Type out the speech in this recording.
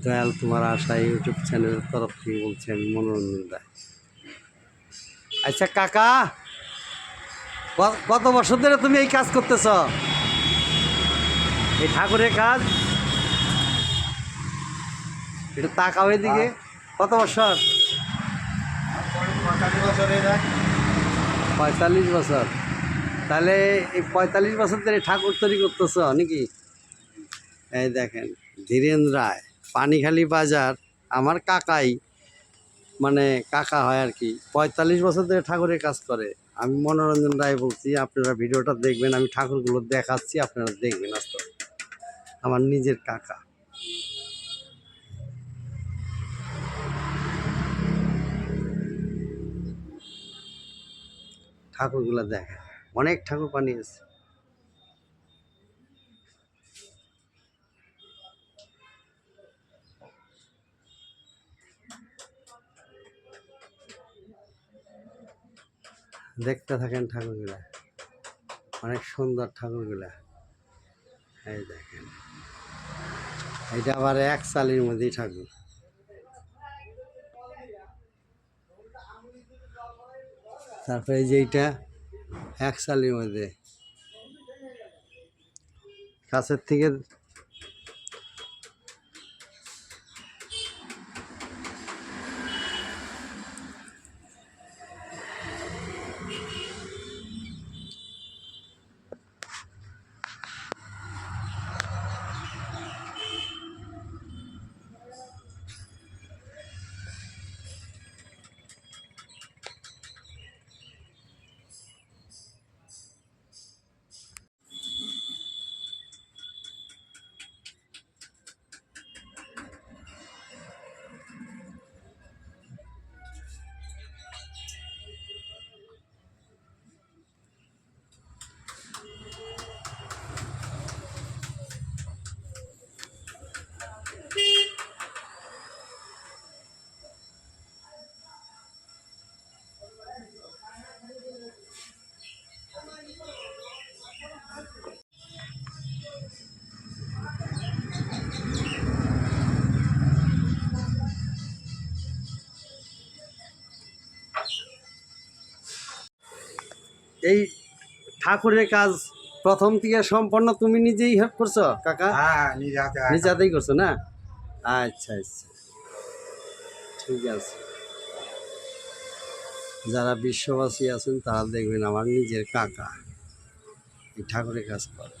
দয়াল তোমার আশা ইউটিউব চ্যানেলের তরফ থেকে বলছি আমি মনোরঞ্জন রায় আচ্ছা কাকা কত বছর ধরে তুমি এই কাজ করতেছ? এই ঠাকুরের কাজ? এটা তাকাও এদিকে। কত বছর? পঁয়তাল্লিশ বছর। তাহলে এই পঁয়তাল্লিশ বছর ধরে ঠাকুর তৈরি করতেছ নাকি? এই দেখেন ধীরেন রায়। পানিখালি বাজার আমার কাকাই মানে কাকা হয় আর কি, পঁয়তাল্লিশ বছর ধরে ঠাকুরের কাজ করে। আমি মনোরঞ্জন রায় বলছি, আপনারা ভিডিওটা দেখবেন, আমি ঠাকুরগুলো দেখাচ্ছি, আপনারা দেখবেন আস্তে। আমার নিজের কাকা। ঠাকুরগুলো দেখেন, অনেক ঠাকুর বানিয়েছে। দেখতে থাকেন ঠাকুরগুলা। অনেক সুন্দর ঠাকুরগুলা। এই দেখেন। এটা আবার এক চালির মধ্যেই ঠাকুর। তারপরে এই যে এইটা এক চালির মধ্যে। কাছের থেকে এই ঠাকুরের কাজ প্রথম থেকে সম্পন্ন তুমি নিজেই হেল্প করছ কাকা? হ্যাঁ নিজে হাতে নিজে হাতেই করছ না? আচ্ছা আচ্ছা। ঠিক আছে। যারা বিশ্ববাসী আছেন তারা দেখবেন আমার নিজের কাকা। এই ঠাকুরের কাজ করে।